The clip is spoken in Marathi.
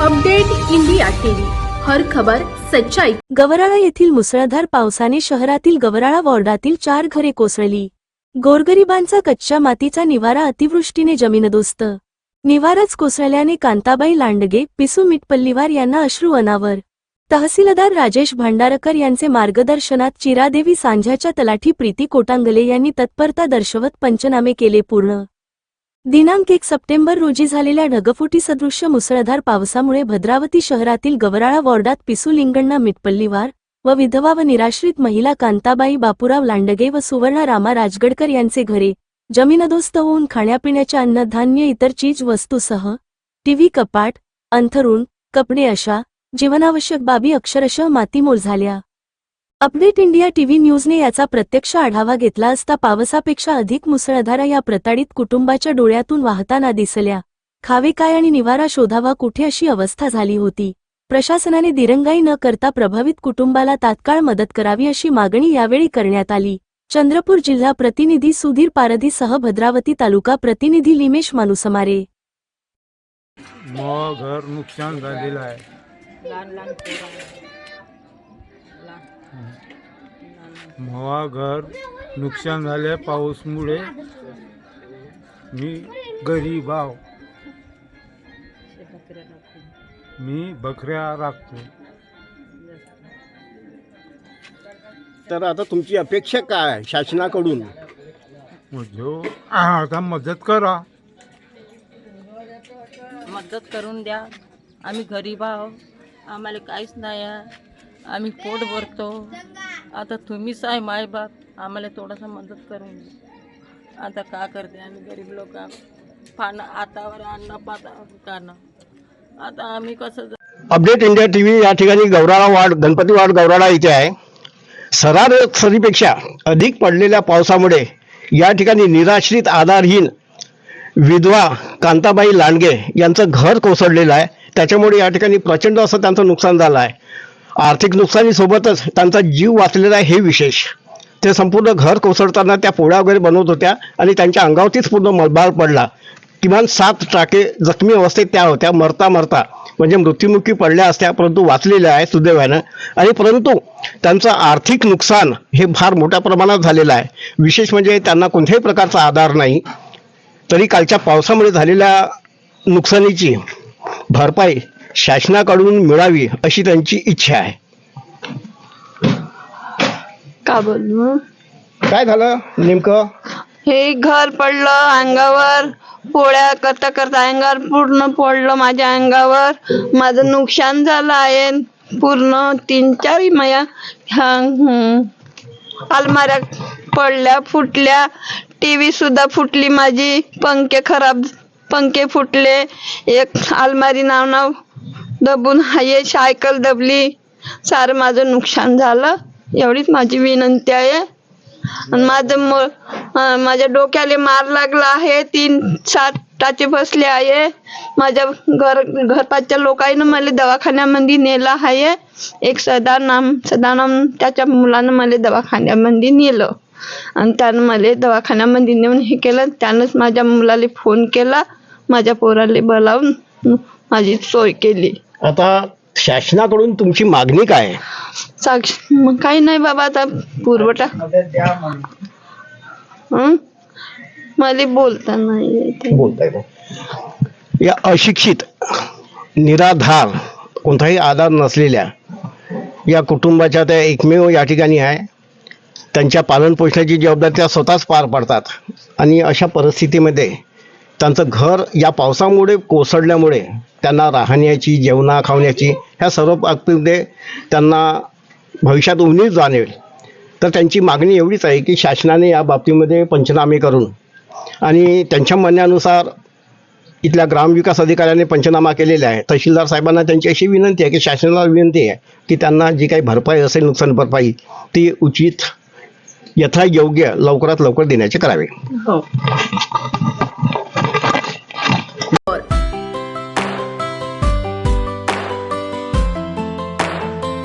Update India TV. हर खबर सच्चाई. गवराळा येथील मुसळधार पावसाने शहरातील गवराळा वॉर्डातील चार घरे कोसळली. गोरगरिबांचा कच्च्या मातीचा निवारा अतिवृष्टीने जमीनदोस्त. निवाराच कोसळल्याने कांताबाई लांडगे पिसू मिटपल्लीवार यांना अश्रू अनावर. तहसीलदार राजेश भांडारकर यांचे मार्गदर्शनात चिरादेवी सांझ्याच्या तलाठी प्रीती कोटांगले यांनी तत्परता दर्शवत पंचनामे केले पूर्ण. दिनांक एक सप्टेंबर रोजी झालेल्या ढगफुटी सदृश्य मुसळधार पावसामुळे भद्रावती शहरातील गवराळा वॉर्डात पिसुलिंगण्णा मिटपल्लीवार व विधवा व निराश्रित महिला कांताबाई बापूराव लांडगे व सुवर्णा रामा राजगडकर यांचे घरे जमीनदोस्त होऊन खाण्यापिण्याच्या अन्नधान्य इतर चीज वस्तूसह टीव्ही कपाट अंथरुण कपडे अशा जीवनावश्यक बाबी अक्षरशः मातीमोल झाल्या. अपडेट इंडिया टीव्ही न्यूजने याचा प्रत्यक्ष आढावा घेतला असता पावसापेक्षा अधिक मुसळधारा या प्रताडित कुटुंबाच्या डोळ्यातून वाहताना दिसल्या. खावे काय आणि निवारा शोधावा कुठे अशी अवस्था झाली होती? प्रशासनाने दिरंगाई न करता प्रभावित कुटुंबाला तात्काळ मदत करावी अशी मागणी यावेळी करण्यात आली. चंद्रपूर जिल्हा प्रतिनिधी सुधीर पारधीसह भद्रावती तालुका प्रतिनिधी लिमेश मानुसमारे. मग घर नुकसान झालेलं आहे. मवा घर नुकसान झाले पाऊसमुळे. मी गरीब आहो. मी बकऱ्या राखतो. तर आता तुमची अपेक्षा काय आहे शासनाकडून? जो आता मदत करा. मदत करून द्या. आम्ही गरीब आहो. आम्हाला काहीच नाही आहे. आम्ही पोट भरतो. आता तुम्हीच आहे मायबाप. आम्हाला थोडासा मदत करून द्या आता का करते आम्ही? गरीब लोक पानं आतावर अन्न पाता कानं आता आम्ही कसं अपडेट इंडिया टी व्ही या ठिकाणी गौराळा वाड गणपती वाड गौराळा इथे आहे. सरासरीपेक्षा अधिक पडलेल्या पावसामुळे या ठिकाणी निराश्रित आधारहीन विधवा कांताबाई लांडगे यांचं घर कोसळलेलं आहे. त्याच्यामुळे या ठिकाणी प्रचंड असं त्यांचं नुकसान झालं आहे. आर्थिक नुकसानीसोबतच त्यांचा जीव वाचलेला आहे हे विशेष. ते संपूर्ण घर कोसळताना त्या पोळ्या वगैरे बनवत होत्या आणि त्यांच्या अंगावरतीच पूर्ण मलबार पडला. किमान सात टाके जखमी अवस्थेत त्या होत्या मरता मरता. म्हणजे मृत्युमुखी पडल्या असत्या परंतु वाचलेल्या आहे सुदैवानं. आणि परंतु त्यांचं आर्थिक नुकसान हे फार मोठ्या प्रमाणात झालेलं आहे. विशेष म्हणजे त्यांना कोणत्याही प्रकारचा आधार नाही. तरी कालच्या पावसामुळे झालेल्या नुकसानीची भरपाई शासनाकडून मिळावी अशी त्यांची इच्छा आहे. का बोलू? काय झालं नेमकं? हे घर पडलं अंगावर पोळ्या करता करता अंगावर पूर्ण पडलं माझ्या अंगावर. माझं नुकसान झालं आहे. पूर्ण तीन चार माया अलमाऱ्या पडल्या फुटल्या. टीव्ही सुद्धा फुटली माझी. पंखे खराब पंखे फुटले. एक अलमारी नाव नाव दबून हाये सायकल दबली सारं माझं नुकसान झालं. एवढीच माझी विनंती आहे. आणि माझं माझ्या डोक्याला मार लागला आहे. तीन सात टाचे बसले आहे. माझ्या घर घरपाचच्या लोकांनी मला दवाखान्यामध्ये नेलं आहे. एक सदानाम सदानाम त्याच्या मुलानं मला दवाखान्यामध्ये नेलं. आणि त्यानं मला दवाखान्यामध्ये नेऊन हे केलं. त्यानंच माझ्या मुलाला फोन केला. माझ्या पोराला बोलावून माझी सोय केली. आता शासनाकडून तुमची मागणी काय आहे साक्ष मग काही नाही बाबा आता पुरवठा हं? मला बोलता नाही येत. बोलताय. या अशिक्षित निराधार कोणताही आधार नसलेल्या या कुटुंबाच्या त्या एकमेव या ठिकाणी आहे त्यांच्या पालनपोषणाची जबाबदारी त्या स्वतःच पार पाडतात आणि अशा परिस्थितीमध्ये त्यांचं घर या पावसामुळे कोसळल्यामुळे त्यांना राहण्याची जेवणा खावण्याची ह्या सर्व बाबतीमध्ये त्यांना भविष्यात उन्हीच जाणवेल. तर त्यांची मागणी एवढीच आहे की शासनाने या बाबतीमध्ये पंचनामे करून आणि त्यांच्या म्हणण्यानुसार इथल्या ग्रामविकास अधिकाऱ्याने पंचनामा केलेला आहे. तहसीलदार साहेबांना त्यांची अशी विनंती आहे की शासनाला विनंती आहे की त्यांना जी काही भरपाई असेल नुकसान भरपाई ती उचित यथायोग्य लवकरात लवकर देण्याचे करावे. हो.